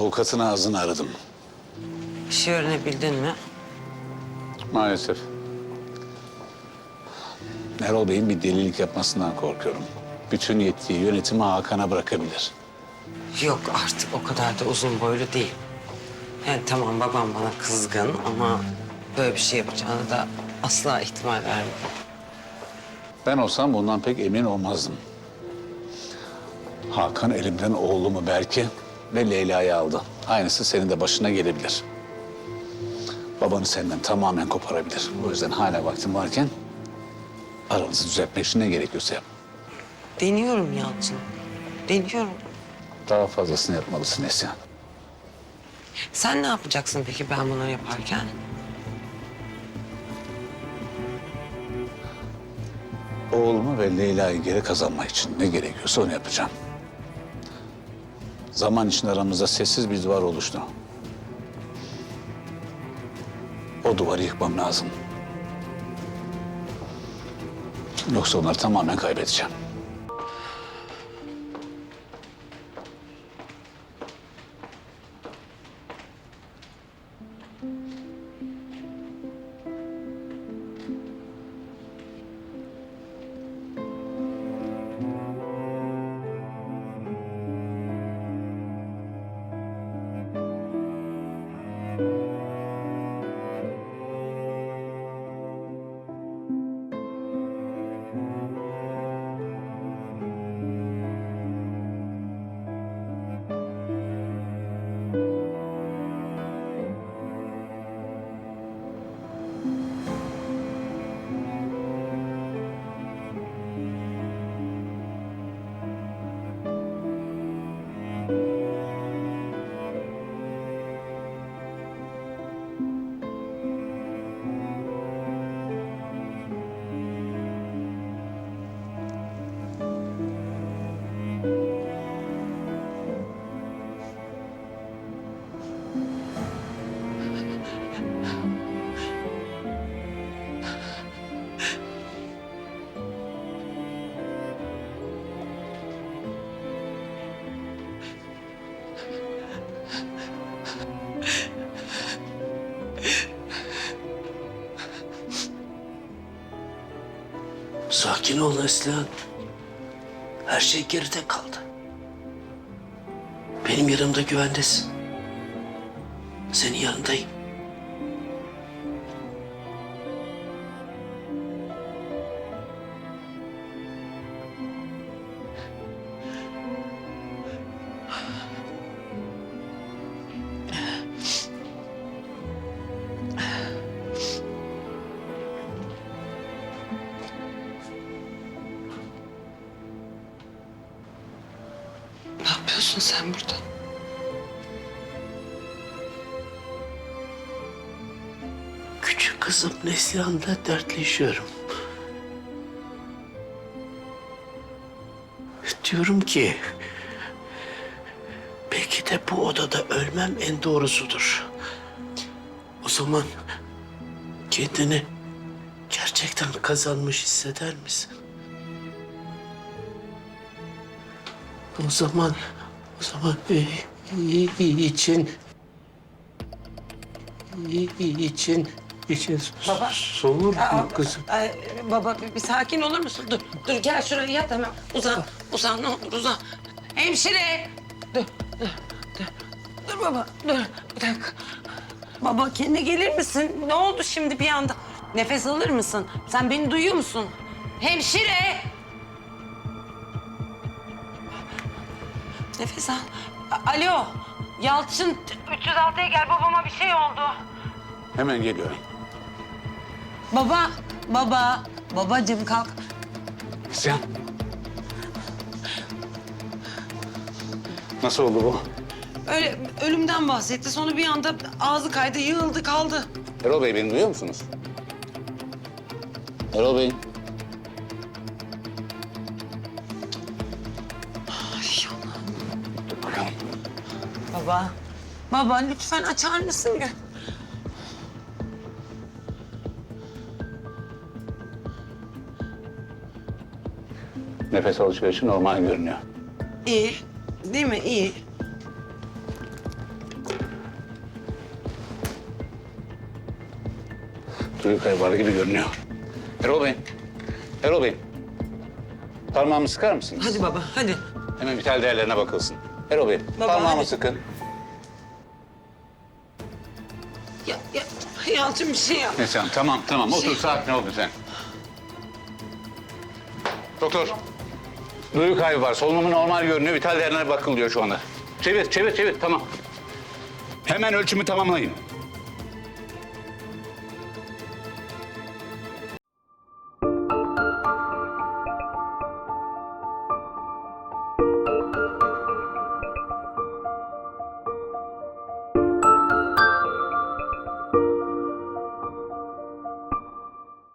Avukatın ağzını aradım. Bir şey öğrenebildin mi? Maalesef. Erol Bey'in bir delilik yapmasından korkuyorum. Bütün yetkiyi yönetimi Hakan'a bırakabilir. Yok artık o kadar da uzun boylu değil. Yani tamam babam bana kızgın ama böyle bir şey yapacağını da asla ihtimal vermiyorum. Ben olsam bundan pek emin olmazdım. Hakan elimden oğlumu belki ve Leyla'yı aldı. Aynısı senin de başına gelebilir. Babanı senden tamamen koparabilir. O yüzden hala vaktin varken aranızı düzeltmek için ne gerekiyorsa yap. Deniyorum Yalçın. Deniyorum. Daha fazlasını yapmalısın Neslihan. Sen ne yapacaksın peki ben bunları yaparken? Oğlumu ve Leyla'yı geri kazanmak için ne gerekiyorsa onu yapacağım. Zaman içinde aramızda sessiz bir duvar oluştu. O duvarı yıkmam lazım. Yoksa onları tamamen kaybedeceğim. Sakin ol Neslihan. Her şey geride kaldı. Benim yanımda güvendesin. Senin yanındayım. Yapıyorsun sen burada? Küçük kızım Neslihan'la dertleşiyorum. Diyorum ki... Belki de bu odada ölmem en doğrusudur. O zaman kendini gerçekten kazanmış hisseder misin? O zaman, zaman iyi için, iyi için, için Baba. soğur mu kızım? Ay, baba bir, bir sakin olur musun? Dur, dur gel şuraya yat hemen. Uzan, uzan ne olur uzan. Hemşire! Dur, dur, dur. Dur baba, dur. Bir dakika. Baba kendine gelir misin? Ne oldu şimdi bir anda? Nefes alır mısın? Sen beni duyuyor musun? Hemşire! Nefes al. A- Alo, Yalçın. 306'ya gel babama bir şey oldu. Hemen geliyorum. Baba, baba, babacığım kalk. Neslihan. Nasıl oldu bu? Öyle ölümden bahsetti. Sonra bir anda ağzı kaydı, yığıldı kaldı. Erol Bey beni duyuyor musunuz? Erol Bey. baba. Baba lütfen açar mısın? Nefes alışverişi normal görünüyor. İyi. Değil mi? İyi. Suyu kaybar gibi görünüyor. Erol Bey. Erol Bey. Parmağımı sıkar mısınız? Hadi baba hadi. Hemen vital değerlerine bakılsın. Erol Bey, Baba, parmağımı hadi. sıkın. Yalçın bir şey yap. Neyse tamam tamam otur Şey- sakin ol lütfen. Doktor. Duyu kaybı var. Solunumu normal görünüyor. Vital değerlerine bakılıyor şu anda. Çevir çevir çevir tamam. Hemen ölçümü tamamlayın.